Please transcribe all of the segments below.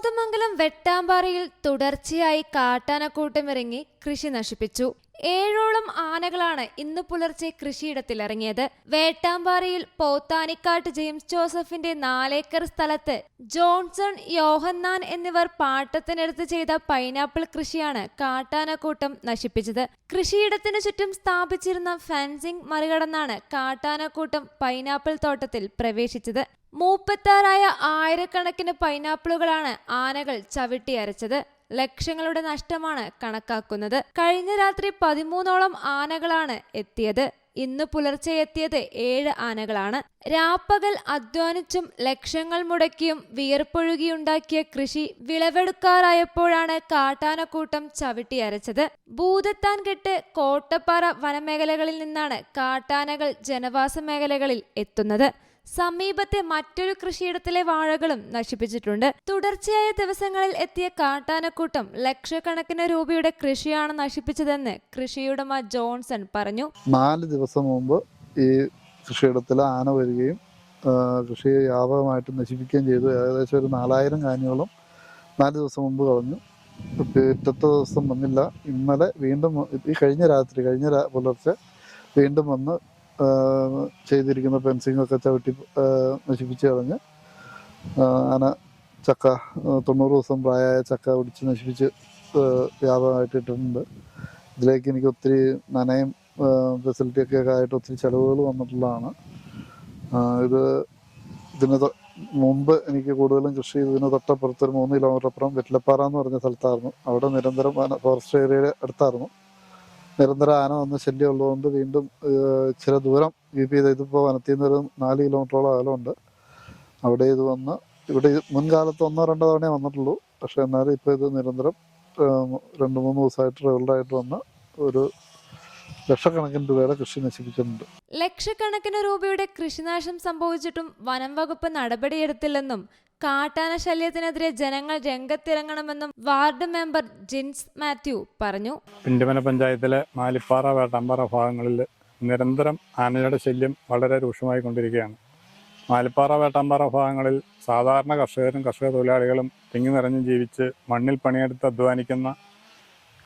കോതമംഗലം വെട്ടാമ്പാറയിൽ തുടർച്ചയായി കാട്ടാനക്കൂട്ടമിറങ്ങി കൃഷി നശിപ്പിച്ചു. ഏഴോളം ആനകളാണ് ഇന്ന് പുലർച്ചെ കൃഷിയിടത്തിലിറങ്ങിയത്. വേട്ടാമ്പാറയിൽ പോത്താനിക്കാട്ട് ജെയിംസ് ജോസഫിന്റെ നാലേക്കർ സ്ഥലത്ത് ജോൺസൺ യോഹന്നാൻ എന്നിവർ പാട്ടത്തിനെടുത്ത് ചെയ്ത പൈനാപ്പിൾ കൃഷിയാണ് കാട്ടാനക്കൂട്ടം നശിപ്പിച്ചത്. കൃഷിയിടത്തിനു ചുറ്റും സ്ഥാപിച്ചിരുന്ന ഫെൻസിംഗ് മറികടന്നാണ് കാട്ടാനക്കൂട്ടം പൈനാപ്പിൾ തോട്ടത്തിൽ പ്രവേശിച്ചത്. മൂപ്പത്താറായ ആയിരക്കണക്കിന് പൈനാപ്പിളുകളാണ് ആനകൾ ചവിട്ടിയരച്ചത്. ലക്ഷങ്ങളുടെ നഷ്ടമാണ് കണക്കാക്കുന്നത്. കഴിഞ്ഞ രാത്രി പതിമൂന്നോളം ആനകളാണ് എത്തിയത്. ഇന്ന് പുലർച്ചെ എത്തിയത് ഏഴ് ആനകളാണ്. രാപ്പകൽ അധ്വാനിച്ചും ലക്ഷങ്ങൾ മുടക്കിയും വിയർപ്പൊഴുകിയുണ്ടാക്കിയ കൃഷി വിളവെടുക്കാറായപ്പോഴാണ് കാട്ടാനക്കൂട്ടം ചവിട്ടിയരച്ചത് ഭൂതത്താൻ കെട്ട് കോട്ടപ്പാറ വനമേഖലകളിൽ നിന്നാണ് കാട്ടാനകൾ ജനവാസ മേഖലകളിൽ എത്തുന്നത്. സമീപത്തെ മറ്റൊരു കൃഷിയിടത്തിലെ വാഴകളും നശിപ്പിച്ചിട്ടുണ്ട്. തുടർച്ചയായ ദിവസങ്ങളിൽ എത്തിയ കാട്ടാനക്കൂട്ടം ലക്ഷക്കണക്കിന് രൂപയുടെ കൃഷിയാണ് നശിപ്പിച്ചതെന്ന് കൃഷിയുടമ ജോൺസൺ പറഞ്ഞു. നാല് ദിവസം മുമ്പ് ഈ കൃഷിയിടത്തിൽ ആന വരികയും കൃഷിയെ വ്യാപകമായിട്ട് നശിപ്പിക്കുകയും ചെയ്തു. ഏകദേശം ഒരു നാലായിരം കാനികളും നാല് ദിവസം മുമ്പ് കളഞ്ഞു. പിറ്റത്തെ ദിവസം വന്നില്ല. ഇന്നലെ വീണ്ടും ഈ കഴിഞ്ഞ രാത്രി കഴിഞ്ഞ പുലർച്ചെ വീണ്ടും വന്ന് ചെയ്തിരിക്കുന്ന ഫെൻസിംഗ് ഒക്കെ ചവിട്ടി നശിപ്പിച്ച് കളഞ്ഞ് ആന ചക്ക തൊണ്ണൂറ് ദിവസം പ്രായമായ ചക്ക ഒടിച്ച് നശിപ്പിച്ച് വ്യാപകമായിട്ട് ഇട്ടിട്ടുണ്ട്. ഇതിലേക്ക് എനിക്ക് ഒത്തിരി നനയും ഫെസിലിറ്റിയൊക്കെ ആയിട്ട് ഒത്തിരി ചിലവുകൾ വന്നിട്ടുള്ളതാണ്. ഇത് ഇതിന് മുമ്പ് എനിക്ക് കൂടുതലും കൃഷി ഇതിന് തൊട്ടപ്പുറത്ത് ഒരു മൂന്ന് കിലോമീറ്റർ അപ്പുറം വെറ്റിലപ്പാറ എന്ന് പറഞ്ഞ സ്ഥലത്തായിരുന്നു. അവിടെ നിരന്തരം ഫോറസ്റ്റ് ഏരിയയുടെ അടുത്തായിരുന്നു. നിരന്തരം ആന വന്ന് ശല്യം ഉള്ളതുകൊണ്ട് വീണ്ടും ചില ദൂരം കീപ്പ് ചെയ്ത് ഇതിപ്പോൾ വനത്തിൽ നിന്ന് ഒരു നാല് കിലോമീറ്ററോളം അകലമുണ്ട്. അവിടെ ഇത് വന്ന് ഇവിടെ മുൻകാലത്ത് ഒന്നോ രണ്ടോ തവണയേ വന്നിട്ടുള്ളൂ. പക്ഷേ എന്നാലും ഇപ്പോൾ ഇത് നിരന്തരം രണ്ട് മൂന്ന് ദിവസമായിട്ട് റെഗുലറായിട്ട് വന്ന് ഒരു ലക്ഷക്കണക്കിന് രൂപയുടെ കൃഷി നശിപ്പിച്ചിട്ടുണ്ട്. ലക്ഷക്കണക്കിന് രൂപയുടെ കൃഷിനാശം സംഭവിച്ചിട്ടും വനം വകുപ്പ് നടപടിയെടുത്തില്ലെന്നും കാട്ടാന ശല്യത്തിനെതിരെ ജനങ്ങൾ രംഗത്തിറങ്ങണമെന്നും വാർഡ് മെമ്പർ ജിൻസ് മാത്യു പറഞ്ഞു. പിണ്ടിമന പഞ്ചായത്തിലെ മാലിപ്പാറ വേട്ടമ്പാറ ഭാഗങ്ങളിൽ നിരന്തരം ആനയുടെ ശല്യം വളരെ രൂക്ഷമായി കൊണ്ടിരിക്കുകയാണ്. മാലിപ്പാറ വേട്ടമ്പാറ ഭാഗങ്ങളിൽ സാധാരണ കർഷകരും കർഷക തൊഴിലാളികളും തിങ്ങി നിറഞ്ഞ് ജീവിച്ച് മണ്ണിൽ പണിയെടുത്ത് അധ്വാനിക്കുന്ന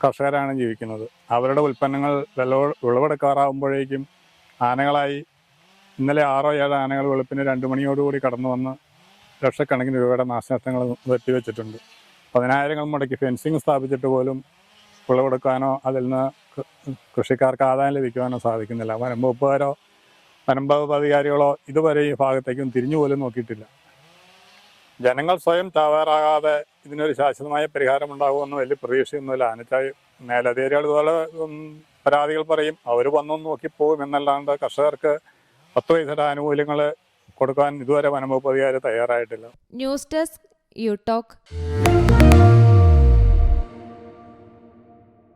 കർഷകരാണ് ജീവിക്കുന്നത്. അവരുടെ ഉൽപ്പന്നങ്ങൾ വിളവ വിളവെടുക്കാറാകുമ്പോഴേക്കും ആനകളായി ഇന്നലെ ആറോ ഏഴോ ആനകൾ വെളുപ്പിന് രണ്ട് മണിയോടുകൂടി കടന്നു വന്ന് ലക്ഷക്കണക്കിന് രൂപയുടെ നാശനഷ്ടങ്ങൾ വെട്ടിവെച്ചിട്ടുണ്ട്. പതിനായിരങ്ങൾ മുടക്കി ഫെൻസിങ് സ്ഥാപിച്ചിട്ട് പോലും വിളവെടുക്കാനോ അതിൽ നിന്ന് കൃഷിക്കാർക്ക് ആദായം ലഭിക്കുവാനോ സാധിക്കുന്നില്ല. വനംവകുപ്പുകാരോ വനംവകുപ്പ് വനം അധികാരികളോ ഇതുവരെ ഈ ഭാഗത്തേക്കും തിരിഞ്ഞു പോലും നോക്കിയിട്ടില്ല. ജനങ്ങൾ സ്വയം താവാറാകാതെ ഇതിനൊരു ശാശ്വതമായ പരിഹാരം ഉണ്ടാകുമെന്ന് വലിയ പ്രതീക്ഷയൊന്നുമില്ല. എന്നുവെച്ചാൽ മേലധികാരികൾ ഇതുപോലെ പരാതികൾ പറയും. അവർ വന്നു നോക്കി പോകും എന്നല്ലാണ്ട് കർഷകർക്ക് പത്ത് പൈസയുടെ ആനുകൂല്യങ്ങൾ കൊടുക്കാൻ ഇതുവരെ വനംവകുപ്പ് അധികാരി തയ്യാറായിട്ടില്ല. News desk you talk